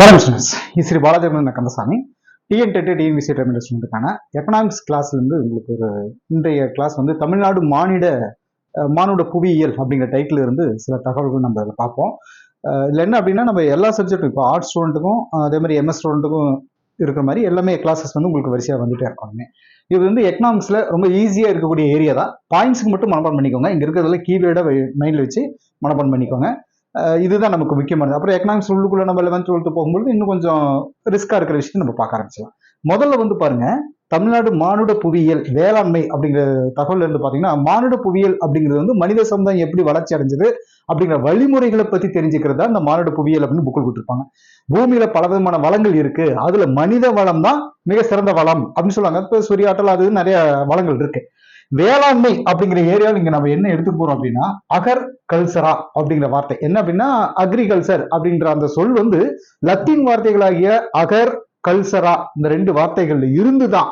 வணக்கம் students Sri Balaji Kandasamy. TN TET TNPSC ஸ்டூடெண்ட்டுக்கான economics கிளாஸ்லேருந்து உங்களுக்கு ஒரு இன்றைய கிளாஸ் வந்து தமிழ்நாடு மானிட அஹ், மானுட புவியியல் அப்படிங்கிற டைட்டில் இருந்து சில தகவல்கள் நம்ம இதில் பார்ப்போம். இதுல என்ன அப்படின்னா நம்ம எல்லா சப்ஜெக்ட்டும் இப்போ ஆர்ட்ஸ் ஸ்டூடெண்ட்டுக்கும் அதே மாதிரி எம்எஸ் ஸ்டூடெண்ட்டுக்கும் இருக்கிற மாதிரி எல்லாமே கிளாஸஸ் வந்து உங்களுக்கு வரிசையாக வந்துட்டே இருக்காங்க இது வந்து எக்கனாமிக்ஸில் ரொம்ப ஈஸியாக இருக்கக்கூடிய ஏரியா தான். பாயிண்ட்ஸ்க்கு மட்டும் மனப்பாடம் பண்ணிக்கோங்க. இங்கே இருக்கிறதுல கீவேர்டை மைண்டில் வச்சு மனப்பாடம் பண்ணிக்கோங்க. இதுதான் நமக்கு முக்கியமானது. அப்புறம் எக்கனாமிக்ஸ் உள்ளுக்குள்ள நம்ம லெவன்த் டுவெல்த்து போகும்போது இன்னும் கொஞ்சம் ரிஸ்க்காக இருக்கிற விஷயத்தை நம்ம பார்க்க ஆரம்பிச்சலாம் முதல்ல வந்து பாருங்க தமிழ்நாடு மானுட புவியியல் வேளாண்மை அப்படிங்கிற தகவல் இருந்து பார்த்தீங்கன்னா மானுட புவியியல் அப்படிங்கிறது வந்து மனித சமுதாயம் எப்படி வளர்ச்சி அடைஞ்சது அப்படிங்கிற வழிமுறைகளை பற்றி தெரிஞ்சுக்கிறது தான் இந்த மானுட புவியியல் அப்படின்னு புக்கில் கொடுத்துருப்பாங்க. பூமியில பலவிதமான வளங்கள் இருக்கு. அதுல மனித வளம் தான் மிக சிறந்த வளம் அப்படின்னு சொல்லுவாங்க. இப்போ சூரிய ஆற்றல் அது நிறைய வளங்கள் இருக்கு. வேளாண்மை அப்படிங்கிற ஏரியாவில் இங்க நம்ம என்ன எடுத்து போறோம் அப்படின்னா அகர் கல்சரா அப்படிங்கிற வார்த்தை. என்ன அப்படின்னா அக்ரிகல்ச்சர் அப்படின்ற அந்த சொல் வந்து லத்தீன் வார்த்தைகளாகிய அகர் கல்சரா இந்த ரெண்டு வார்த்தைகள்ல இருந்து தான்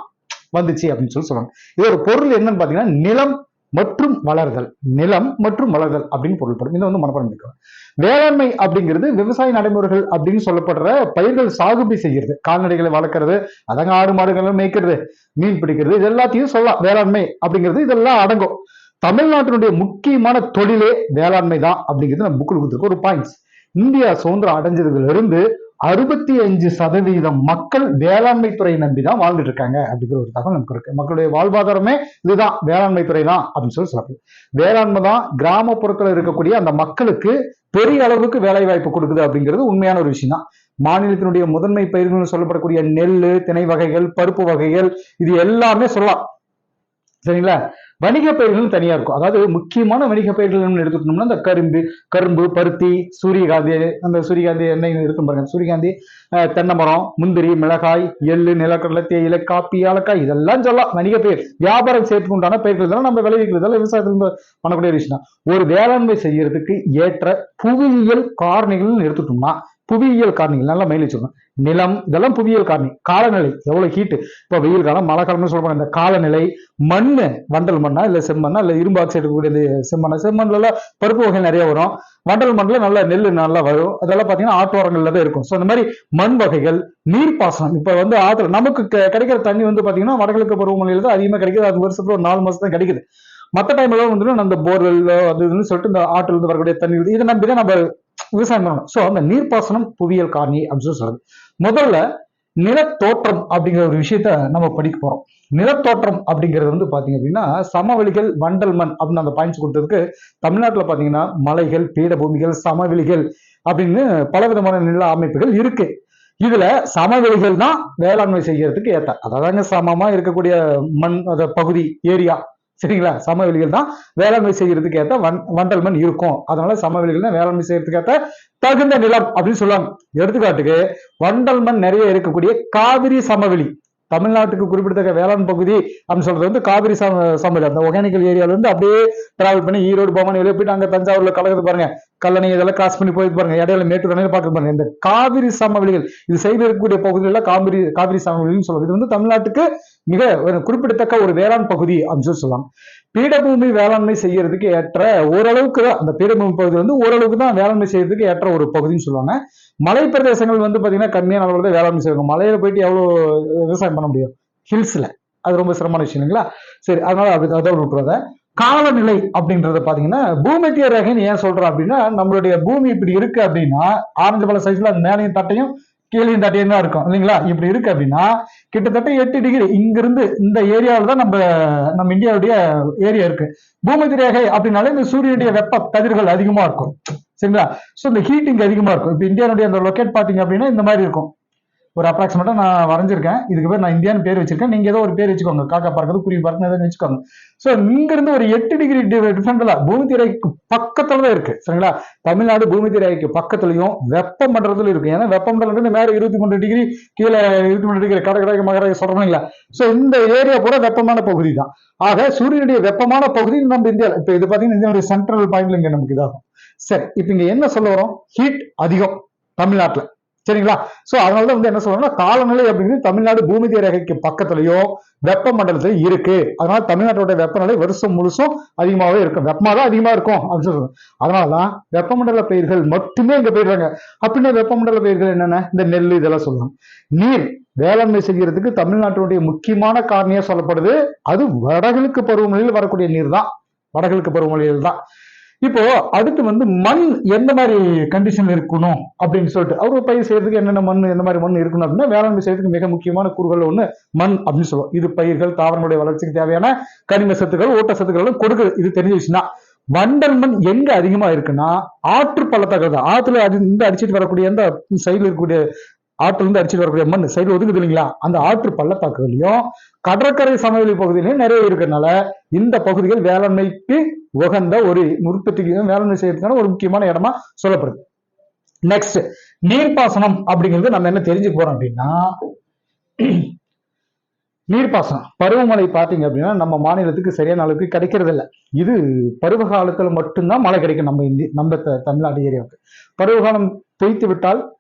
வந்துச்சு அப்படின்னு சொல்லி சொல்லுவாங்க. இதோட பொருள் என்னன்னு பாத்தீங்கன்னா நிலம் மற்றும் வளர்தல் நிலம் மற்றும் வளர்தல் அப்படின்னு பொருள்படும். இதை வந்து மனப்பாடம் பண்ணிக்கணும் வேளாண்மை அப்படிங்கிறது விவசாய நடைமுறைகள் அப்படின்னு சொல்லப்படுற பயிர்கள் சாகுபடி செய்கிறது. கால்நடைகளை வளர்க்கறது அதங்க ஆடு மாடுகளை மேய்க்கிறது மீன் பிடிக்கிறது இது எல்லாத்தையும் சொல்லலாம். வேளாண்மை அப்படிங்கிறது இதெல்லாம் அடங்கும். தமிழ்நாட்டினுடைய முக்கியமான தொழிலே வேளாண்மை தான் அப்படிங்கிறது நம்ம புக்கில் கொடுத்துருக்கோம். ஒரு பாயிண்ட்ஸ் இந்தியா சுதந்திரம் அடைஞ்சதுல இருந்து அறுபத்தி அஞ்சு சதவீதம் மக்கள் வேளாண்மை துறை நம்பி தான் வாழ்ந்துட்டு இருக்காங்க அப்படிங்கிற ஒரு தகவல் நமக்கு இருக்கு. மக்களுடைய வாழ்வாதாரமே இதுதான் வேளாண்மை துறை தான் அப்படின்னு சொல்லி சொல்லப்படுது. வேளாண்மை தான் கிராமப்புறத்துல இருக்கக்கூடிய அந்த மக்களுக்கு பெரிய அளவுக்கு வேலை வாய்ப்பு கொடுக்குது அப்படிங்கிறது உண்மையான ஒரு விஷயம் தான் மாநிலத்தினுடைய முதன்மை பயிர்கள்னு சொல்லப்படக்கூடிய நெல் திணை வகைகள் பருப்பு வகைகள் இது எல்லாமே சொல்லலாம். சரிங்களா? வணிக பயிர்களும் தனியா இருக்கும். அதாவது முக்கியமான வணிக பயிர்கள் எடுத்துக்கணும்னா இந்த கரும்பு கரும்பு பருத்தி சூரியகாந்தி அந்த சூரியகாந்தி எண்ணெய் இருக்கும் பாருங்க. சூரியகாந்தி தென்னை மரம் முந்திரி மிளகாய் எள்ளு நிலக்கடலை தேயிலை காப்பி ஏலக்காய் இதெல்லாம் சொல்லலாம். வணிக பயிர் வியாபாரம் சேர்த்துக்கு உண்டான பயிர்கள் தான் நம்ம விளைவிக்கிறதால விவசாயத்துல பண்ணக்கூடிய விஷயம் தான். ஒரு வேளாண்மை செய்யறதுக்கு ஏற்ற புவியியல் காரணிகள்னு எடுத்துட்டோம்னா புவியியல் காரணிகள் நல்லா மைலேஜ் வச்சுக்கணும் நிலம் இதெல்லாம் புவியியல் காரணி. காலநிலை எவ்வளவு ஹீட்டு இப்போ வெயில் காலம் மழை காலம்னு சொல்ல இந்த காலநிலை மண் வண்டல் மண்ணா இல்லை செம்மண்ணா இல்லை இரும்பு ஆக்சைடு இருக்கக்கூடிய இந்த செம்மண்ணா செம்மண்ணில் பருப்பு வகை நிறைய வரும். வண்டல் மண்ணில் நல்ல நெல் நல்லா வரும். அதெல்லாம் பார்த்தீங்கன்னா ஆற்றோரங்களில் தான் இருக்கும். ஸோ அந்த மாதிரி மண் வகைகள் நீர்ப்பாசனம் இப்போ வந்து ஆற்றுல நமக்கு கிடைக்கிற தண்ணி வந்து பார்த்தீங்கன்னா வடகிழக்கு பருவமழையில் தான் அதிகமாக கிடைக்குது. அது வருஷத்துல ஒரு நாலு மாதம் தான் கிடைக்குது. மற்ற டைம்ல வந்து அந்த போர்வெல் அது இதுன்னு சொல்லிட்டு இந்த ஆற்றில் இருந்து வரக்கூடிய தண்ணி இதை நம்பி தான் நம்ம விவசாயம் பண்ணணும் ஸோ அந்த நீர்ப்பாசனம் புவியியல் காரணி அப்படின்னு சொல்லி சொல்றது. முதல்ல நிலத்தோற்றம் அப்படிங்கிற ஒரு விஷயத்த நம்ம படிக்க போறோம். நிலத்தோற்றம் அப்படிங்கிறது வந்து பாத்தீங்க அப்படின்னா சமவெளிகள் வண்டல் மண் அப்படின்னு அந்த பாயிண்ட்ஸ் கொடுத்ததுக்கு தமிழ்நாட்டுல பாத்தீங்கன்னா மலைகள் பீடபூமிகள் சமவெளிகள் அப்படின்னு பலவிதமான நில அமைப்புகள் இருக்கு. இதுல சமவெளிகள் தான் வேளாண்மை செய்யறதுக்கு ஏத்த. அதாவதுங்க சமமா இருக்கக்கூடிய மண் அந்த பகுதி ஏரியா சரிங்களா? சமவெளிகள் தான் வேளாண்மை செய்யறதுக்கு ஏத்த வன் வண்டல் மண் இருக்கும். அதனால சமவெளிகள் தான் வேளாண்மை செய்யறதுக்கு ஏத்த தகுந்த நிலம் அப்படின்னு சொல்லுவாங்க எடுத்துக்காட்டுக்கு வண்டல் மண் நிறைய இருக்கக்கூடிய காவிரி சமவெளி. தமிழ்நாட்டுக்கு குறிப்பிடத்தக்க வேளாண் பகுதி அப்படின்னு சொல்றது வந்து காவிரி சம சமவெளி. அந்த ஒகேனிக்கல் ஏரியால இருந்து அப்படியே டிராவல் பண்ணி ஈரோடு பவானி வெளியே போயிட்டு அங்க தஞ்சாவூர்ல கலக்குது பாருங்க. கல்லணை இதெல்லாம் கிராஸ் பண்ணி போயிட்டு பாருங்க. இடையில மேட்டூர் அணையில பார்த்து பாருங்க. இந்த காவிரி சமவெளிகள் இது சைடு இருக்கக்கூடிய பகுதிகளில் காவிரி காவிரி சமவெளின்னு சொல்லுவாங்க. இது வந்து தமிழ்நாட்டுக்கு மிக ஒரு குறிப்பிடத்தக்க ஒரு வேளாண் பகுதி அப்படின்னு சொல்லி சொல்லலாம். பீடபூமி வேளாண்மை செய்யறதுக்கு ஏற்ற ஓரளவுக்கு தான் அந்த பீடபூமி பகுதி வந்து ஓரளவுக்கு தான் வேளாண்மை செய்யறதுக்கு ஏற்ற ஒரு பகுதின்னு சொல்லுவாங்க. மலை பிரதேசங்கள் வந்து பார்த்தீங்கன்னா கம்மியான அளவுல தான் வேளாண்மை செய்வாங்க. மலையில் போயிட்டு எவ்வளவு விவசாயம் பண்ண முடியும்? ஹில்ஸ்ல. அது ரொம்ப சிரமமான விஷயம் இல்லைங்களா? சரி அதனால அதுக்கு அதை விட்டுறத. காலநிலை அப்படின்றத பாத்தீங்கன்னா பூமத்திய ரேகைன்னு ஏன் சொல்கிறோம் அப்படின்னா நம்மளுடைய பூமி இப்படி இருக்கு அப்படின்னா ஆரஞ்சு பழ சைஸ்ல அந்த மேலையும் தட்டையும் கீழையும் தட்டையும் தான் இருக்கும் இல்லைங்களா? இப்படி இருக்கு அப்படின்னா கிட்டத்தட்ட எட்டு டிகிரி இங்கிருந்து இந்த ஏரியாவில் தான் நம்ம நம்ம இந்தியாவுடைய ஏரியா இருக்கு. பூமத்திய ரேகை அப்படின்னாலே இந்த சூரியனுடைய வெப்ப கதிர்கள் அதிகமா இருக்கும். சரிங்களா? ஸோ இந்த ஹீட் இங்கே அதிகமாக இருக்கும். இப்போ இந்தியாவுடைய அந்த லொக்கேட் பார்த்தீங்க அப்படின்னா இந்த மாதிரி இருக்கும். ஒரு அப்ராக்சிமேட்டாக நான் வரைஞ்சிருக்கேன். இதுக்கு பேர் நான் இந்தியான்னு பேர் வச்சிருக்கேன். நீங்கள் ஏதோ ஒரு பேர் வச்சுக்கோங்க. காக்கா பார்க்கறது குருவி பார்க்கறது ஏதோ வச்சுக்கோங்க. ஸோ இங்க இருந்து ஒரு எட்டு டிகிரி டிஃப்ரெண்ட்டில் பூமி திரைக்கு பக்கத்தில் தான் இருக்கு. சரிங்களா? தமிழ்நாடு பூமி திரைக்கு பக்கத்துலையும் வெப்ப இருக்குது இருக்கு. ஏன்னா வெப்பமண்டலத்துலேருந்து மேலே இருபத்தி மூணு டிகிரி கீழே இருபத்தி மூணு டிகிரி கடை மகர சொல்றோம் இல்லையா ஸோ இந்த ஏரியா பூரா வெப்பமான பகுதி தான். ஆக சூரியனுடைய வெப்பமான பகுதி நம்ம இந்தியாவில் இப்போ இது பார்த்தீங்கன்னா இந்தியாவுடைய சென்ட்ரல் பாயிண்ட்ல இங்கே நமக்கு இதாகும். சரி இப்போ இங்க என்ன சொல்ல வரோம் ஹீட் அதிகம் தமிழ்நாட்டுல. சரிங்களா? சோ அதனாலதான் வந்து என்ன சொல்றோம்னா காலநிலை அப்படிங்கிறது தமிழ்நாடு பூமி ரேகைக்கு பக்கத்துலயும் வெப்பமண்டலத்துல இருக்கு. அதனால தமிழ்நாட்டோட வெப்பநிலை வருஷம் முழுசும் அதிகமாகவே இருக்கும். வெப்பமா தான் அதிகமா இருக்கும் அப்படின்னு சொல்றாங்க. அதனாலதான் வெப்பமண்டல பயிர்கள் மட்டுமே இங்க போயிடுறாங்க. அப்படின்னா வெப்பமண்டல பயிர்கள் என்னென்ன? இந்த நெல் இதெல்லாம் சொல்லலாம். நீர் வேளாண்மை செய்யறதுக்கு தமிழ்நாட்டினுடைய முக்கியமான காரணியா சொல்லப்படுது. அது வடகிழக்கு பருவமழையில் வரக்கூடிய நீர் தான் வடகிழக்கு பருவமழையில் தான் இப்போ அடுத்து வந்து மண் எந்த மாதிரி கண்டிஷன் இருக்கணும் அப்படின்னு சொல்லிட்டு அவர் பயிர் செய்யறதுக்கு என்னென்ன மண் எந்த மாதிரி மண் இருக்கணும் அப்படின்னா வேளாண்மை செய்யறதுக்கு மிக முக்கியமான கூறுகள் ஒண்ணு மண் அப்படின்னு சொல்லுவோம். இது பயிர்கள் தாவரங்களுடைய வளர்ச்சிக்கு தேவையான கனிம சத்துக்கள் ஊட்டச்சத்துக்களும் கொடுக்குது. இது தெரிஞ்சிச்சுன்னா வண்டல் மண் எங்க அதிகமா இருக்குன்னா ஆற்று பள்ளத்தாக்கு தான். ஆற்றுல அடி இந்த அடிச்சிட்டு வரக்கூடிய அந்த சைடில் இருக்கக்கூடிய ஆற்றுல இருந்து அடிச்சிட்டு வரக்கூடிய மண் சைடு ஒதுக்குது இல்லைங்களா? அந்த ஆற்று பள்ளத்தாக்குகளையும் கடற்கரை சமவெளி பகுதியிலையும் நிறைய இருக்கிறதுனால இந்த பகுதிகள் வேளாண்மைக்கு உகந்த ஒரு உற்பத்திக்கு வேளாண்மை செய்யறதுக்கான ஒரு முக்கியமான இடமா சொல்லப்படுது. நெக்ஸ்ட் நீர்ப்பாசனம் அப்படிங்கிறது நம்ம என்ன தெரிஞ்சுக்க போறோம் அப்படின்னா நீர்ப்பாசனம். பருவமழை பார்த்தீங்க அப்படின்னா நம்ம மாநிலத்துக்கு சரியான அளவுக்கு கிடைக்கிறது இல்லை. இது பருவ காலத்தில் மட்டும்தான் மழை கிடைக்கும் நம்ம இந்தி நம்ம த- தமிழ்நாடு ஏரியாவுக்கு. பருவகாலம் பொய்த்து விட்டால்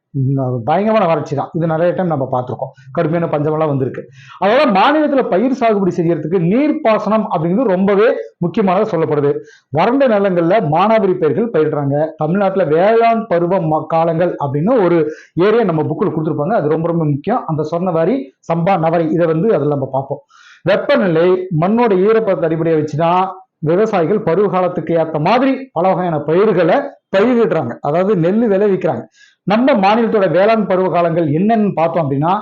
பயங்கரமான வறட்சி தான். இது நிறைய டைம் நம்ம பார்த்துருக்கோம். கடுமையான பஞ்சமெல்லாம் வந்திருக்கு. அதனால மாநிலத்தில் பயிர் சாகுபடி செய்யறதுக்கு நீர்ப்பாசனம் அப்படிங்கிறது ரொம்பவே முக்கியமானது சொல்லப்படுது. வறண்ட நிலங்கள்ல மானாவரி பயிர்கள் பயிரிடுறாங்க. தமிழ்நாட்டுல வேளாண் பருவ ம- காலங்கள் அப்படின்னு ஒரு ஏரியா நம்ம புக்கில் கொடுத்துருப்பாங்க. அது ரொம்ப ரொம்ப முக்கியம். அந்த சொன்னவாரி சம்பா நவரை இதை வந்து அதில் நம்ம பார்ப்போம். வெப்பநிலை மண்ணோட ஈரப்பதத்தை அடிப்படையை வச்சுதான் விவசாயிகள் பருவ காலத்துக்கு ஏற்ற மாதிரி பல வகையான பயிர்களை பயிரிடுறாங்க. அதாவது நெல் விளைவிக்கிறாங்க. நம்ம மாநிலத்தோட வேளாண் பருவ காலங்கள் என்னன்னு பார்த்தோம் அப்படின்னா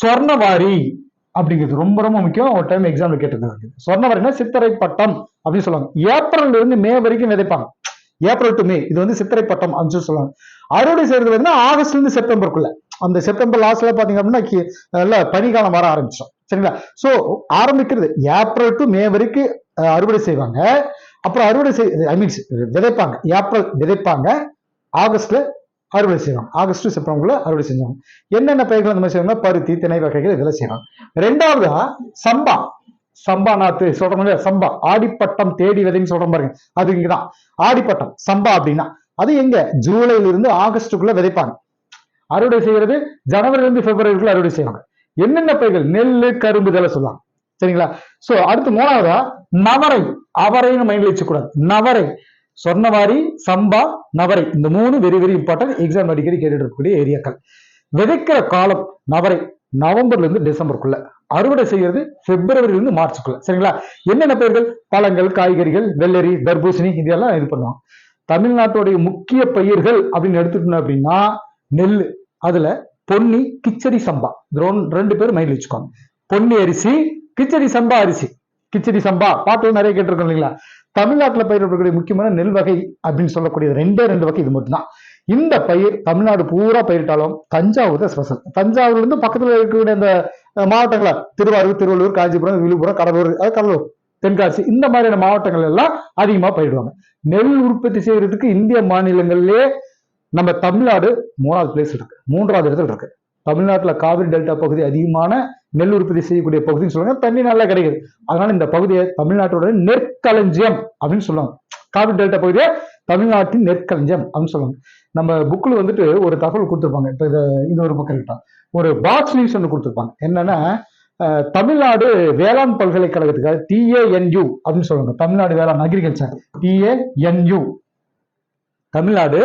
சொர்ணவாரி அப்படிங்கிறது ரொம்ப ரொம்ப முக்கியம். ஒரு டைம் எக்ஸாம்ல கேட்டிருந்தாங்க. சொர்ணவாரினா சித்திரை பட்டம் அப்படின்னு சொல்லுவாங்க. ஏப்ரல்ல இருந்து மே வரைக்கும் விதைப்பாங்க. ஏப்ரல் டு மே. இது வந்து சித்திரை பட்டம் அப்படின்னு சொல்லி சொல்லுவாங்க. அறுவடை செய்யறது வந்து ஆகஸ்ட்ல இருந்து செப்டம்பருக்குள்ள அந்த செப்டம்பர் லாஸ்ட்ல பாத்தீங்க அப்படின்னா நல்ல பனிக்காலம் வர ஆரம்பிச்சிடும். சரிங்களா? சோ ஆரம்பிக்கிறது ஏப்ரல் டு மே வரைக்கும் அறுவடை செய்வாங்க. அப்புறம் அறுவடை செய் ஐ மீன்ஸ் விதைப்பாங்க. ஏப்ரல் விதைப்பாங்க. ஆகஸ்ட்ல அறுவடை செய்வாங்க ஆகஸ்ட் செப்டம்பர்ல அறுவடை செஞ்சாங்க என்னென்ன பயிர்கள் அந்த மாதிரி செய்வாங்க பருத்தி திணை வகைகள் இதெல்லாம் செய்வாங்க ரெண்டாவதா சம்பா. சம்பா நாத்து சொல்றோம் இல்லையா? சம்பா. ஆடிப்பட்டம் தேடி விதைன்னு சொல்றோம் பாருங்க. அது இங்கதான். ஆடிப்பட்டம் சம்பா அப்படின்னா அது எங்க? ஜூலைல இருந்து ஆகஸ்டுக்குள்ள விதைப்பாங்க. அறுவடை செய்யறது ஜனவரில இருந்து பிப்ரவரிக்குள்ள அறுவடை செய்வாங்க என்னென்ன பயிர்கள்? நெல் கரும்பு இதெல்லாம் சொல்லலாம். சரிங்களா? சோ அடுத்து மூணாவதா நவரை. அவரைன்னு மைண்ட்ல வச்சுக்கூடாது நவரை. சொன்னவாரி சம்பா நவரை. இந்த மூணு வெரி வெரி இம்பார்ட்டன்ட் எக்ஸாம் அடிக்கடி கேட்டுட்டு இருக்கக்கூடிய ஏரியாக்கள். விதைக்கிற காலம் நவரை நவம்பர்ல இருந்து டிசம்பருக்குள்ள. அறுவடை செய்யறது பிப்ரவரில இருந்து மார்ச்சுக்குள்ள. சரிங்களா? என்னென்ன பயிர்கள்? பழங்கள் காய்கறிகள் வெள்ளரி தர்பூசணி இதெல்லாம் இது பண்ணுவோம் தமிழ்நாட்டுடைய முக்கிய பயிர்கள் அப்படின்னு எடுத்துட்டோம் அப்படின்னா நெல் அதுல பொன்னி கிச்சடி சம்பா. ரெண்டு பேரும் மைண்ட் வச்சுக்கோங்க. பொன்னி அரிசி கிச்சடி சம்பா அரிசி. கிச்சடி சம்பா. பாட்டு நிறைய கேட்டிருக்கோம் இல்லைங்களா? தமிழ்நாட்டில் பயிரிடக்கூடிய முக்கியமான நெல் வகை அப்படின்னு சொல்லக்கூடிய ரெண்டே ரெண்டு வகை இது மட்டும்தான். இந்த பயிர் தமிழ்நாடு பூரா பயிரிட்டாலும் தஞ்சாவூர் தான் ஸ்பெஷல் தஞ்சாவூர்ல இருந்து இருக்கக்கூடிய அந்த மாவட்டங்களா? திருவாரூர் திருவள்ளூர் காஞ்சிபுரம் விழுப்புரம் கடலூர் அது கடலூர் தென்காசி இந்த மாதிரியான மாவட்டங்கள் எல்லாம் அதிகமாக பயிரிடுவாங்க. நெல் உற்பத்தி செய்யறதுக்கு இந்திய மாநிலங்கள்லேயே நம்ம தமிழ்நாடு மூணாவது பிளேஸ் இருக்கு. மூன்றாவது இடத்துல இருக்கு. தமிழ்நாட்டுல காவிரி டெல்டா பகுதி அதிகமான நெல் உற்பத்தி செய்யக்கூடிய பகுதின்னு சொல்லுவாங்க. தண்ணி நல்லா கிடைக்குது. அதனால இந்த பகுதியை தமிழ்நாட்டோட நெற்களஞ்சியம் அப்படின்னு சொல்லுவாங்க. காவிரி டெல்டா பகுதியை தமிழ்நாட்டின் நெற்களஞ்சியம் அப்படின்னு சொல்லுவாங்க. நம்ம புக்கில் வந்துட்டு ஒரு தகவல் கொடுத்துருப்பாங்க. இப்போ இது இது ஒரு பக்கம் இருக்கட்டும் ஒரு பாக்ஸ் நியூஸ் ஒன்று கொடுத்துருப்பாங்க. என்னன்னா தமிழ்நாடு வேளாண் பல்கலைக்கழகத்துக்காக டிஏஎன்யூ அப்படின்னு சொல்லுவாங்க. தமிழ்நாடு வேளாண் அக்ரிகல்ச்சர். டிஏஎன்யூ தமிழ்நாடு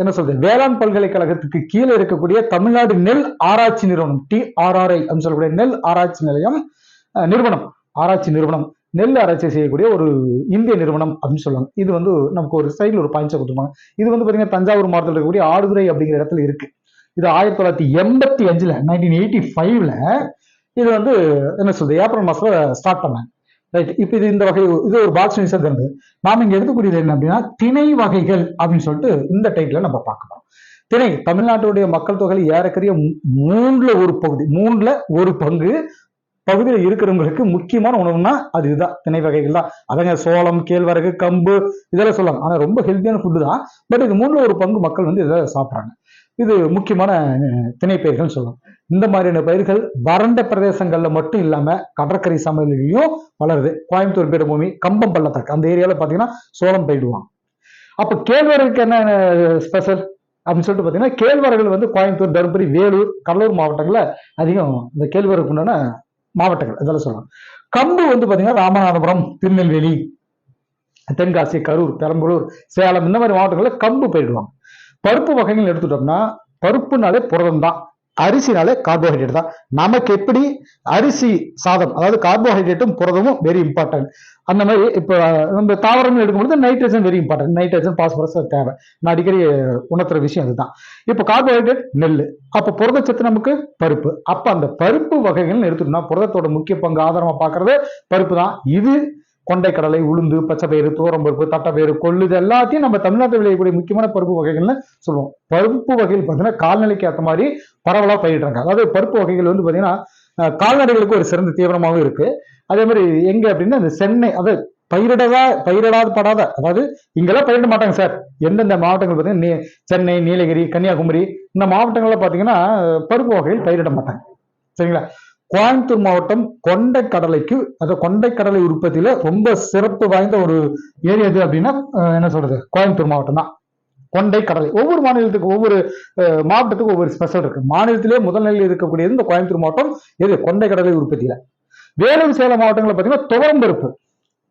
என்ன சொல்றது? வேளாண் பல்கலைக்கழகத்துக்கு கீழே இருக்கக்கூடிய தமிழ்நாடு நெல் ஆராய்ச்சி நிறுவனம் டிஆர்ஆர்ஐ அப்படின்னு சொல்லக்கூடிய நெல் ஆராய்ச்சி நிலையம் நிறுவனம். ஆராய்ச்சி நிறுவனம். நெல் ஆராய்ச்சி செய்யக்கூடிய ஒரு இந்திய நிறுவனம் அப்படின்னு சொல்லுவாங்க. இது வந்து நமக்கு ஒரு சைடில் ஒரு பாயிண்ட்ஸை கொடுத்துருவாங்க இது வந்து பார்த்தீங்கன்னா தஞ்சாவூர் மாவட்டத்தில் இருக்கக்கூடிய ஆடுதுறை அப்படிங்கிற இடத்துல இருக்கு. இது ஆயிரத்தி தொள்ளாயிரத்தி எண்பத்தி அஞ்சுல நைன்டீன் எயிட்டி ஃபைவ்ல இது வந்து என்ன சொல்றது? ஏப்ரல் மாசத்துல ஸ்டார்ட் பண்ணாங்க. ரைட் இப்போ இது இந்த வகை இது ஒரு பாக்ஸ் நியூஸாக இருந்தது நாம இங்க எடுக்கக்கூடியது என்ன அப்படின்னா திணை வகைகள் அப்படின்னு சொல்லிட்டு இந்த டைட்டில் நம்ம பார்க்கலாம் திணை தமிழ்நாட்டுடைய மக்கள் தொகை ஏறக்குறைய மூ- மூணுல ஒரு பகுதி மூணுல ஒரு பங்கு பகுதியில் இருக்கிறவங்களுக்கு முக்கியமான உணவுனா அது இதுதான் திணை வகைகள் தான். அதங்க சோளம் கேழ்வரகு கம்பு இதெல்லாம் சொல்லலாம். ஆனால் ரொம்ப ஹெல்த்தியான ஃபுட்டு தான். பட் இது மூணுல ஒரு பங்கு மக்கள் வந்து இதை சாப்பிட்றாங்க. இது முக்கியமான அஹ், சொல்லலாம். இந்த மாதிரியான பயிர்கள் வறண்ட பிரதேசங்கள்ல மட்டும் இல்லாம கடற்கரை சமையலையும் வளருது. கோயம்புத்தூர் பீடபூமி கம்பம் பள்ளத்தாக்கு அந்த ஏரியாவில் பாத்தீங்கன்னா சோளம் பயிடுவாங்க அப்ப கேழ்வரகுக்கு என்ன ஸ்பெஷல் அப்படின்னு சொல்லிட்டு பார்த்தீங்கன்னா கேழ்வரகுகள் வந்து கோயம்புத்தூர் தருமபுரி வேலூர் கடலூர் மாவட்டங்களில் அதிகம் இந்த கேழ்வரகு உண்டான மாவட்டங்கள் இதெல்லாம் சொல்லலாம். கம்பு வந்து பார்த்தீங்கன்னா ராமநாதபுரம் திருநெல்வேலி தென்காசி கரூர் பெரம்பலூர் சேலம் இந்த மாதிரி மாவட்டங்களில் கம்பு பயிடுவாங்க பருப்பு வகைகள் எடுத்துட்டோம்னா பருப்புனாலே புரதம் தான் அரிசினாலே கார்போஹைட்ரேட் தான். நமக்கு எப்படி? அரிசி சாதம் அதாவது கார்போஹைட்ரேட்டும் புரதமும் வெரி இம்பார்ட்டன்ட் அந்த மாதிரி இப்போ நம்ம தாவரம் எடுக்கும்போது nitrogen very important nitrogen phosphorus தேவை. நான் அடிக்கடி உணர்த்துற விஷயம் அதுதான். இப்போ கார்போஹைட்ரேட் நெல். அப்போ புரதச்சத்து நமக்கு பருப்பு. அப்போ அந்த பருப்பு வகைகள்னு எடுத்துட்டோம்னா புரதத்தோட முக்கிய பங்கு ஆதாரமாக பார்க்கறது பருப்பு தான். இது கொண்டைக்கடலை உளுந்து பச்சைப்பயிறு துவரம்பருப்பு தட்டைப்பயிறு கொள்ளு இது எல்லாத்தையும் நம்ம தமிழ்நாட்டில் விளையக்கூடிய முக்கியமான பருப்பு வகைகள்னு சொல்லுவோம். பருப்பு வகைகள் பார்த்தீங்கன்னா கால்நிலைக்கு ஏற்ற மாதிரி பரவலாக பயிரிடுறாங்க. அதாவது பருப்பு வகைகள் வந்து பார்த்தீங்கன்னா கால்நடைகளுக்கு ஒரு சிறந்த தீவிரமாகவும் இருக்கு. அதே மாதிரி எங்க அப்படின்னா இந்த சென்னை அதாவது பயிரிடதா பயிரிடாத படாத அதாவது இங்கெல்லாம் பயிரிட மாட்டாங்க சார். எந்தெந்த மாவட்டங்கள் பார்த்தீங்கன்னா நீ- சென்னை நீலகிரி கன்னியாகுமரி இந்த மாவட்டங்கள்ல பார்த்தீங்கன்னா பருப்பு வகைகள் பயிரிட மாட்டாங்க. சரிங்களா? கோயம்புத்தூர் மாவட்டம் கொண்டைக்கடலைக்கு கொண்டை கொண்டைக்கடலை உற்பத்தியில ரொம்ப சிறப்பு வாய்ந்த ஒரு ஏரியா எது அப்படின்னா என்ன சொல்றது? கோயம்புத்தூர் மாவட்டம் தான். கொண்டைக்கடலை. ஒவ்வொரு மாநிலத்துக்கு ஒவ்வொரு மாவட்டத்துக்கும் மாவட்டத்துக்கு ஒவ்வொரு ஸ்பெஷல் இருக்கு. மாநிலத்திலே முதல் நிலையில் இருக்கக்கூடியது இந்த கோயம்புத்தூர் மாவட்டம் எது கொண்டைக்கடலை உற்பத்தியில. வேலூர் சேலம் மாவட்டங்களில் பார்த்தீங்கன்னா துவரம்பருப்பு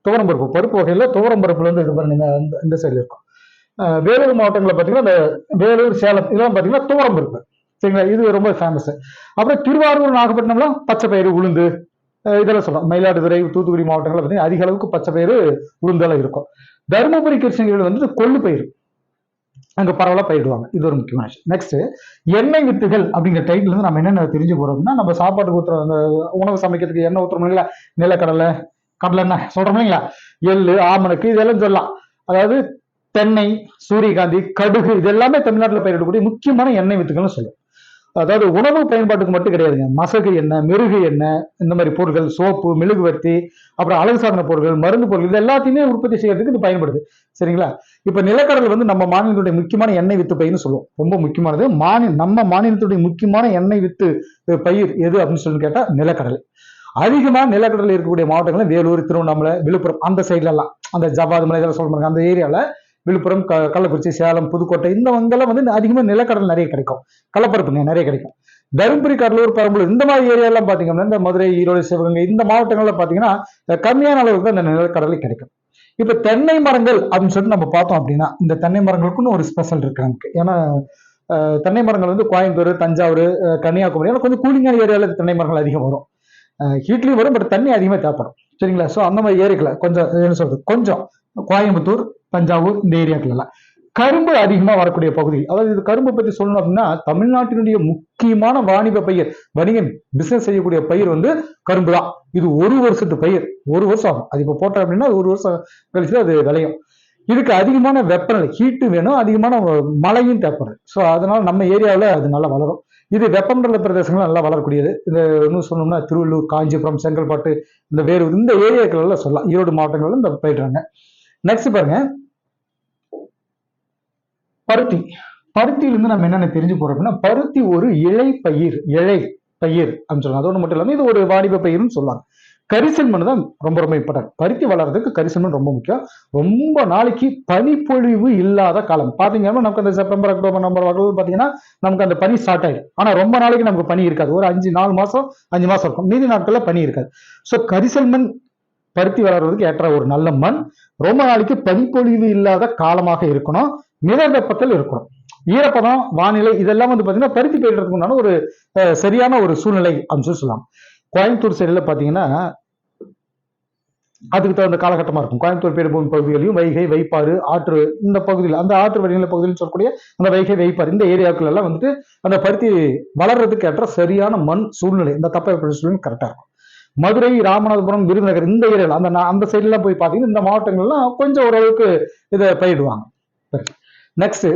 துவரம்பருப்பு பருப்பு. வகையில துவரம்பருப்புல இருந்து இது பாருங்க இந்த- சைடு இருக்கும். வேலூர் மாவட்டங்களில் பார்த்தீங்கன்னா இந்த வேலூர் சேலம் இதெல்லாம் பார்த்தீங்கன்னா துவரம்பருப்பு சரிங்களா? இது ரொம்ப ஃபேமஸ் அப்புறம் திருவாரூர் நாகப்பட்டினம்லாம் பச்சை பயிறு உளுந்து இதெல்லாம் சொல்லலாம். மயிலாடுதுறை தூத்துக்குடி மாவட்டங்களில் பார்த்தீங்கன்னா அதிக அளவுக்கு பச்சை பயிறு உளுந்தெல்லாம் இருக்கும். தருமபுரி கிருஷ்ணகிரியில் வந்து கொள்ளு பயிர் அங்க பரவலாக பயிரிடுவாங்க. இது ஒரு முக்கியமான விஷயம். நெக்ஸ்ட் எண்ணெய் வித்துகள் அப்படிங்கிற டைட்டில் இருந்து நம்ம என்னென்ன தெரிஞ்சு போறோம்னா நம்ம சாப்பாட்டுக்கு ஊத்துற அந்த உணவு சமைக்கிறதுக்கு எண்ணெய் ஊற்றுறோம் இல்லைங்களா? நிலக்கடலை கடலை எண்ணெய் சொல்றோம் இல்லைங்களா? எள்ளு ஆமணக்கு இதெல்லாம் சொல்லலாம். அதாவது தென்னை சூரியகாந்தி கடுகு இது எல்லாமே தமிழ்நாட்டில் பயிரிடக்கூடிய முக்கியமான எண்ணெய் வித்துக்கள்னு சொல்லுவோம். அதாவது உணவு பயன்பாட்டுக்கு மட்டும் கிடையாதுங்க. மசகு எண்ணெய் மெருகு எண்ணெய் இந்த மாதிரி பொருட்கள் சோப்பு மெழுகுவர்த்தி அப்புறம் அழகு சாதன பொருட்கள் மருந்து பொருட்கள் இது எல்லாத்தையுமே உற்பத்தி செய்யறதுக்கு இது பயன்படுது. சரிங்களா? இப்ப நிலக்கடலை வந்து நம்ம மாநிலத்துடைய முக்கியமான எண்ணெய் வித்து பயிர்னு சொல்லுவோம். ரொம்ப முக்கியமானது. மாநில நம்ம மாநிலத்துடைய முக்கியமான எண்ணெய் வித்து பயிர் எது அப்படின்னு சொல்லி கேட்டா நிலக்கடலை. அதிகமாக நிலக்கடலில் இருக்கக்கூடிய மாவட்டங்கள் வேலூர் திருவண்ணாமலை விழுப்புரம் அந்த சைட்ல எல்லாம் அந்த ஜவ்வாது மலை இதெல்லாம் சொல்றாங்க அந்த ஏரியாவில் விழுப்புரம் க கள்ளக்குறிச்சி சேலம் புதுக்கோட்டை இந்த வங்கெல்லாம் வந்து அதிகமாக நிலக்கடல் நிறைய கிடைக்கும். கலப்பரப்பு நிறைய கிடைக்கும். தருமபுரி கடலூர் பெரம்பலூர் இந்த மாதிரி ஏரியாலாம் பார்த்தீங்கன்னா இந்த மதுரை ஈரோடு சிவகங்கை இந்த மாவட்டங்கள்ல பார்த்தீங்கன்னா கம்மியான அளவுக்கு தான் இந்த நிலக்கடலை கிடைக்கும். இப்போ தென்னை மரங்கள் அப்படின்னு சொல்லிட்டு நம்ம பார்த்தோம் அப்படின்னா இந்த தென்னை மரங்களுக்குன்னு ஒரு ஸ்பெஷல் இருக்கு நமக்கு. ஏன்னா தென்னை மரங்கள் வந்து கோயம்புத்தூர் தஞ்சாவூர் கன்னியாகுமரி ஏன்னா கொஞ்சம் கூலிங்கான ஏரியாவில் தென்னை மரங்கள் அதிகம் வரும். ஹீட்லையும் வரும் பட் தண்ணி அதிகமாக தேவைப்படும். சரிங்களா? ஸோ அந்த மாதிரி ஏரிகளை கொஞ்சம் என்ன சொல்றது? கொஞ்சம் கோயம்புத்தூர் தஞ்சாவூர் இந்த ஏரியாக்கள் எல்லாம் கரும்பு அதிகமாக வரக்கூடிய பகுதி. அதாவது இது கரும்பு பற்றி சொல்லணும் அப்படின்னா தமிழ்நாட்டினுடைய முக்கியமான வாணிப பயிர் வணிகன் பிசினஸ் செய்யக்கூடிய பயிர் வந்து கரும்பு தான். இது ஒரு வருஷத்து பயிர். ஒரு வருஷம் ஆகும். அது இப்போ போட்டோம் அப்படின்னா ஒரு வருஷம் கழிச்சு அது விளையும். இதுக்கு அதிகமான வெப்பநிலை ஹீட்டு வேணும். அதிகமான மழையும் தேவைப்படுது. ஸோ அதனால நம்ம ஏரியாவில் அது நல்லா வளரும். இது வெப்பமண்டல பிரதேசங்கள் நல்லா வளரக்கூடியது. இந்த இன்னும் சொல்லணும்னா திருவள்ளூர் காஞ்சிபுரம் செங்கல்பட்டு இந்த வேறு இந்த ஏரியாக்கள்ல சொல்லலாம். ஈரோடு மாவட்டங்கள்ல இந்த பயிடுறாங்க நெக்ஸ்ட் பாருங்க. பருத்தி. பருத்தியிலிருந்து நம்ம என்னென்ன தெரிஞ்சு போறோம் அப்படின்னா பருத்தி ஒரு இழை பயிர் இழை பயிர் அப்படின்னு சொல்லலாம் அதோடு மட்டும் இல்லாமல் இது ஒரு வாணிப பயிர்னு சொல்லலாம் கரிசல்மண் தான் ரொம்ப ரொம்ப இம்பார்ட்டன்ட் பருத்தி வளர்றதுக்கு கரிசல்மண் ரொம்ப முக்கியம். ரொம்ப நாளைக்கு பனிப்பொழிவு இல்லாத காலம். பாத்தீங்கன்னா நமக்கு அந்த செப்டம்பர் அக்டோபர் நவம்பர் வகையில் பாத்தீங்கன்னா நமக்கு அந்த பனி ஸ்டார்ட் ஆயிடும். ஆனா ரொம்ப நாளைக்கு நமக்கு பனி இருக்காது. ஒரு அஞ்சு நாலு மாசம் அஞ்சு மாசம் இருக்கும். மீதி நாட்களில் பனி இருக்காது. ஸோ கரிசல்மண் பருத்தி வளர்றதுக்கு ஏற்ற ஒரு நல்ல மண். ரொம்ப நாளைக்கு பனிப்பொழிவு இல்லாத காலமாக இருக்கணும். மித வெப்பத்தில் இருக்கணும். ஈரப்பதம் வானிலை இதெல்லாம் வந்து பார்த்தீங்கன்னா பருத்தி பயிரிடுறதுக்கு உண்டான ஒரு சரியான ஒரு சூழ்நிலை அப்படின்னு சொல்லலாம். கோயம்புத்தூர் சைடில் பார்த்தீங்கன்னா அதுக்கு தகுந்த காலகட்டமாக இருக்கும். கோயம்புத்தூர் பேருபூமி பகுதிகளையும் வைகை வைப்பாறு ஆற்று இந்த பகுதியில் அந்த ஆற்று வடிநிலை பகுதியில் சொல்லக்கூடிய அந்த வைகை வைப்பாறு இந்த ஏரியாக்கள் எல்லாம் வந்துட்டு அந்த பருத்தி வளர்றதுக்கு ஏற்ற சரியான மண் சூழ்நிலை. இந்த தப்பை சூழ்நிலை கரெக்டாக இருக்கும். மதுரை ராமநாதபுரம் விருதுநகர் இந்த ஏரியாவில் அந்த அந்த சைட்லாம் போய் பார்த்தீங்கன்னா இந்த மாவட்டங்கள்லாம் கொஞ்சம் ஓரளவுக்கு இதை பயிரிடுவாங்க. நெக்ஸ்ட்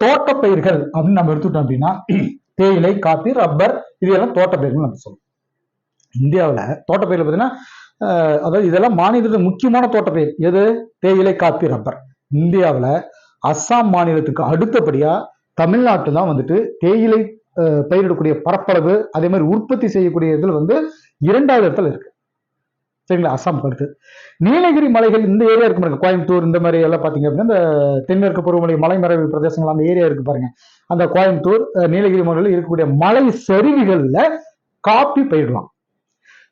தோட்டப்பயிர்கள் அப்படின்னு நம்ம எடுத்துட்டோம் அப்படின்னா தேயிலை காப்பி ரப்பர் இதெல்லாம் தோட்டப்பயிர்கள் நம்ம சொல்லுவோம் இந்தியாவில் தோட்டப்பயிர்கள் பார்த்தீங்கன்னா அதாவது இதெல்லாம் மாநிலத்தில் முக்கியமான தோட்டப்பயிர் எது? தேயிலை காப்பி ரப்பர். இந்தியாவில் அஸ்ஸாம் மாநிலத்துக்கு அடுத்தபடியாக தமிழ்நாட்டு தான் வந்துட்டு தேயிலை பயிரிடக்கூடிய பரப்பளவு அதே மாதிரி உற்பத்தி செய்யக்கூடிய இதில் வந்து இரண்டாவது இடத்துல இருக்கு. சரிங்களா? அசாம் அடுத்து. நீலகிரி மலைகள் இந்த ஏரியா இருக்கு பாருங்க. கோயம்புத்தூர் இந்த மாதிரி எல்லாம் பார்த்தீங்க அப்படின்னா இந்த தென்மேற்கு பருவமழை மலைமறைவு பிரதேசங்கள் அந்த ஏரியா இருக்கு பாருங்க. அந்த கோயம்புத்தூர் நீலகிரி மலையில் இருக்கக்கூடிய மலை சரிவுகளில் காப்பி பயிரலாம்.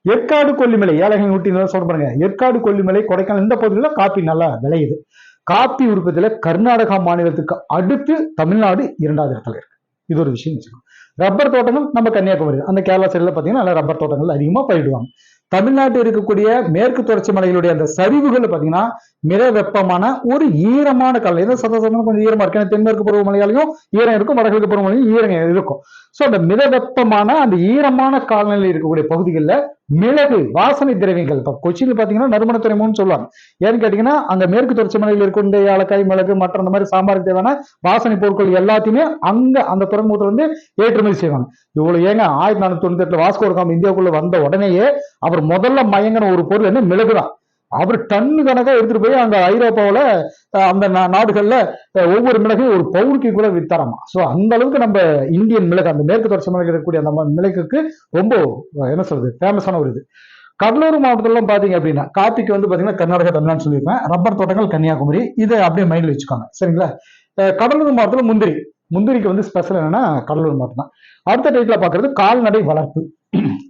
ஏற்காடு கொல்லிமலை ஏழகை ஊட்டி சொல்ல பாருங்க. ஏற்காடு கொல்லிமலை கொடைக்கானல் இந்த பகுதியில் காப்பி நல்லா விளையுது. காப்பி உற்பத்தியில கர்நாடகா மாநிலத்துக்கு அடுத்து தமிழ்நாடு இரண்டாவது இடத்துல இருக்கு. இது ஒரு விஷயம் வச்சுக்கோங்க. ரப்பர் தோட்டங்கள் நம்ம கன்னியாகுமரி அந்த கேரளா சைடில் பார்த்தீங்கன்னா நல்லா ரப்பர் தோட்டங்கள் அதிகமாக பயிடுவாங்க தமிழ்நாட்டில் இருக்கக்கூடிய மேற்கு தொடர்ச்சி மலைகளுடைய அந்த சரிவுகள் பார்த்தீங்கன்னா மிக வெப்பமான ஒரு ஈரமான காலம் ஏதோ சத கொஞ்சம் ஈரமா இருக்கு. ஏன்னா தென்மேற்கு பருவமழையாலையும் ஈரம் இருக்கும் வடகிழக்கு பருவமழையும் ஈரம் இருக்கும். ஸோ அந்த மித வெப்பமான அந்த ஈரமான காலநிலை இருக்கக்கூடிய பகுதிகளில் மிளகு வாசனை திரவியங்கள். இப்போ கொச்சியில் பார்த்தீங்கன்னா நறுமண சொல்லுவாங்க. ஏன்னு கேட்டிங்கன்னா அங்க மேற்கு தொடர்ச்சி மலையில் இருக்கக்கூடிய ஏலக்காய் மிளகு மற்ற அந்த மாதிரி சாம்பாருக்கு தேவையான வாசனை பொருட்கள் எல்லாத்தையுமே அங்க அந்த துறைமுகத்துல வந்து ஏற்றுமதி செய்வாங்க. இவ்வளவு ஏங்க ஆயிரத்தி நானூத்தி தொண்ணூத்தி எட்டுல வாஸ்கோ காம் இந்தியாவுக்குள்ள வந்த உடனேயே அவர் முதல்ல மயங்கின ஒரு பொருள் என்ன? மிளகு தான் அவர் டன்னு கணக்காக எடுத்துட்டு போய் அங்க ஐரோப்பாவில் அந்த நா- நாடுகள்ல ஒவ்வொரு மிளகையும் ஒரு பவுனுக்கு கூட வித்தாராமா. சோ அந்த அளவுக்கு நம்ம இந்தியன் மிளகு அந்த மேற்கு தொடர்ச்சி மிளகு இருக்கக்கூடிய அந்த மிளகுக்கு ரொம்ப என்ன சொல்றது ஃபேமஸான ஒரு இது. கடலூர் மாவட்டத்திலாம் பாத்தீங்க அப்படின்னா காப்பிக்கு வந்து பாத்தீங்கன்னா கர்நாடகா தமிழ்நாடு சொல்லியிருப்பேன். ரப்பர் தோட்டங்கள் கன்னியாகுமரி இதை அப்படியே மைண்ட்ல வச்சுக்கோங்க. சரிங்களா? கடலூர் மாவட்டத்தில் முந்திரி. முந்திரிக்கு வந்து ஸ்பெஷல் என்னன்னா கடலூர் மாவட்டம் தான். அடுத்த டைப்ல பாக்குறது கால்நடை வளர்ப்பு.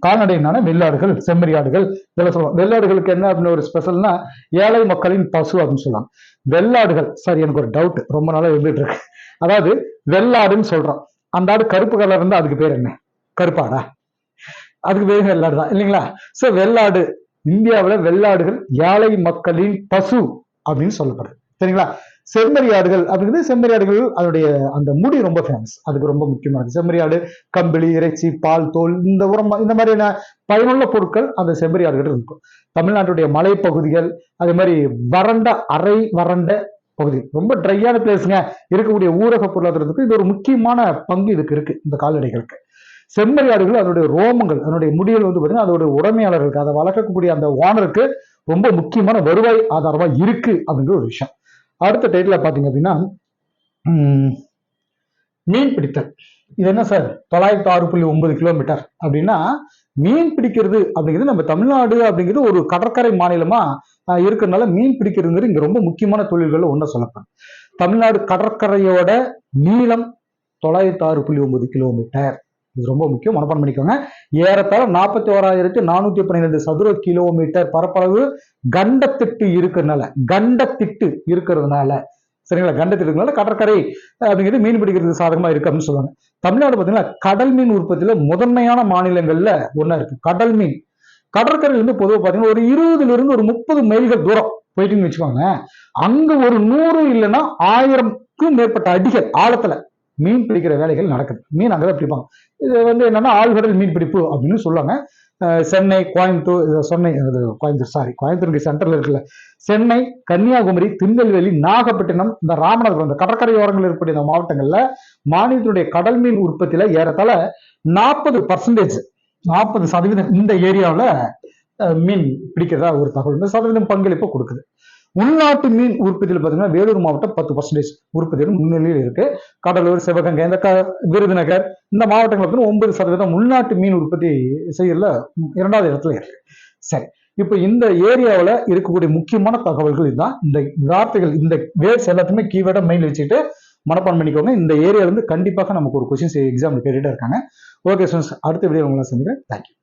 கால்நடைனால வெள்ளாடுகள் செம்மறியாடுகள். இதெல்லாம் சொல்லுவோம் வெள்ளாடுகளுக்கு என்ன அப்படின்னு ஒரு ஸ்பெஷல்னா ஏழை மக்களின் பசு அப்படின்னு சொல்லலாம். வெள்ளாடுகள் சாரி எனக்கு ஒரு டவுட் ரொம்ப நாளா இருந்துட்டு இருக்கு. அதாவது வெள்ளாடுன்னு சொல்றோம். அந்த ஆடு கருப்பு கலர் இருந்தா அதுக்கு பேர் என்ன? கருப்பாடா? அதுக்கு பேர் வெள்ளாடு தான். இல்லைங்களா? சோ வெள்ளாடு. இந்தியாவுல வெள்ளாடுகள் ஏழை மக்களின் பசு அப்படின்னு சொல்லப்படுது. சரிங்களா? செம்மறியாடுகள் அப்படிங்கிறது செம்மறியாடுகள் அதனுடைய அந்த முடி ரொம்ப ஃபேமஸ் அதுக்கு ரொம்ப முக்கியமானது செம்மறியாடு கம்பிளி இறைச்சி பால் தோல் இந்த உரம் இந்த மாதிரியான பயனுள்ள பொருட்கள் அந்த செம்மறியாடுகள் இருக்கும். தமிழ்நாட்டுடைய மலைப்பகுதிகள் அதே மாதிரி வறண்ட அரை வறண்ட பகுதி. ரொம்ப ட்ரையான பிளேஸுங்க இருக்கக்கூடிய ஊரக பொருளாதாரத்துக்கு இது ஒரு முக்கியமான பங்கு இதுக்கு இருக்கு இந்த கால்நடைகளுக்கு. செம்மறியாடுகள் அதனுடைய ரோமங்கள் அதனுடைய முடிகள் வந்து பார்த்தீங்கன்னா அதோட உடமையாளர்களுக்கு அதை வளர்க்கக்கூடிய அந்த ஓனருக்கு ரொம்ப முக்கியமான வருவாய் ஆதாரமா இருக்கு அப்படிங்கிற ஒரு விஷயம். அடுத்த டைட்டில் பார்த்தீங்க அப்படின்னா மீன் பிடித்தல். இது என்ன சார்? தொள்ளாயிரத்தி ஆறு புள்ளி ஒன்பது கிலோமீட்டர் அப்படின்னா மீன் பிடிக்கிறது அப்படிங்கிறது நம்ம தமிழ்நாடு அப்படிங்கிறது ஒரு கடற்கரை மாநிலமா இருக்கிறதுனால மீன் பிடிக்கிறதுங்கிறது இங்க ரொம்ப முக்கியமான தொழில்கள் ஒன்றா சொல்லப்படும் தமிழ்நாடு கடற்கரையோட நீளம் தொள்ளாயிரத்தி ஆறு புள்ளி ஒன்பது கிலோமீட்டர் இது ரொம்ப முக்கியம். மனப்பாடம் பண்ணிக்கோங்க. ஏறத்தாழ நாற்பத்தி ஓராயிரத்தி நானூத்தி பன்னிரெண்டு சதுர கிலோமீட்டர் பரப்பளவு கண்டத்திட்டு இருக்கிறதுனால கண்டத்திட்டு இருக்கிறதுனால சரிங்களா? கண்டத்திட்டு இருக்கிறதுனால கடற்கரை அப்படிங்கிறது மீன் பிடிக்கிறதுக்கு சாதகமா இருக்கு அப்படின்னு சொல்லுவாங்க. தமிழ்நாடு பார்த்தீங்கன்னா கடல் மீன் உற்பத்தியில முதன்மையான மாநிலங்கள்ல ஒன்னா இருக்கு. கடல் மீன். கடற்கரையில இருந்து பொதுவாக பார்த்தீங்கன்னா ஒரு இருபதுல இருந்து ஒரு முப்பது மைல்கள் தூரம் போயிட்டுன்னு வச்சுக்கோங்க அங்க ஒரு நூறு இல்லைன்னா ஆயிரம்க்கும் மேற்பட்ட அடிகள் ஆழத்துல. மீன் பிடிக்கிற வேலைகள் நடக்குது. மீன் அங்கே தான் பிடிப்பாங்க இது வந்து என்னன்னா ஆழ்கடல் மீன் பிடிப்பு அப்படின்னு சொல்லுவாங்க. சென்னை கோயம்புத்தூர் இது சென்னை கோயம்புத்தூர் சாரி கோயம்புத்தூர் சென்டர்ல இருக்குல்ல. சென்னை கன்னியாகுமரி திருநெல்வேலி நாகப்பட்டினம் இந்த ராமநாதபுரம் இந்த கடற்கரையோரங்கள் இருக்கக்கூடிய இந்த மாவட்டங்கள்ல மாநிலத்தினுடைய கடல் மீன் உற்பத்தியில ஏறத்தாழ நாற்பது பர்சன்டேஜ் நாற்பது சதவீதம் இந்த ஏரியாவில் மீன் பிடிக்கிறதா ஒரு தகவல். சதவீதம் பங்களிப்பு கொடுக்குது. உள்நாட்டு மீன் உற்பத்தியில் பார்த்தீங்கன்னா வேலூர் மாவட்டம் பத்து பர்சன்டேஜ் உற்பத்தியில் முன்னிலையில் இருக்கு. கடலூர் சிவகங்கை இந்த க விருதுநகர் இந்த மாவட்டங்களுக்கு பார்த்தீங்கன்னா ஒன்பது சதவீதம் உள்நாட்டு மீன் உற்பத்தி செய்யல இரண்டாவது இடத்துல இருக்கு. சரி இப்போ இந்த ஏரியாவில் இருக்கக்கூடிய முக்கியமான தகவல்கள் இதுதான். இந்த வார்த்தைகள் இந்த வேர்ட்ஸ் எல்லாத்தையுமே கீவேர்டாக மைண்டில் வச்சுட்டு மனப்பான் பண்ணிக்கோங்க. இந்த ஏரியாவிலேருந்து கண்டிப்பாக நமக்கு ஒரு கொஸ்டின்ஸ் எக்ஸாம் கேட்டுகிட்டே இருக்காங்க. ஓகே ஸ்டூடெண்ட்ஸ் அடுத்த வீடியோ உங்களை சந்திக்கிறேன். தேங்க்யூ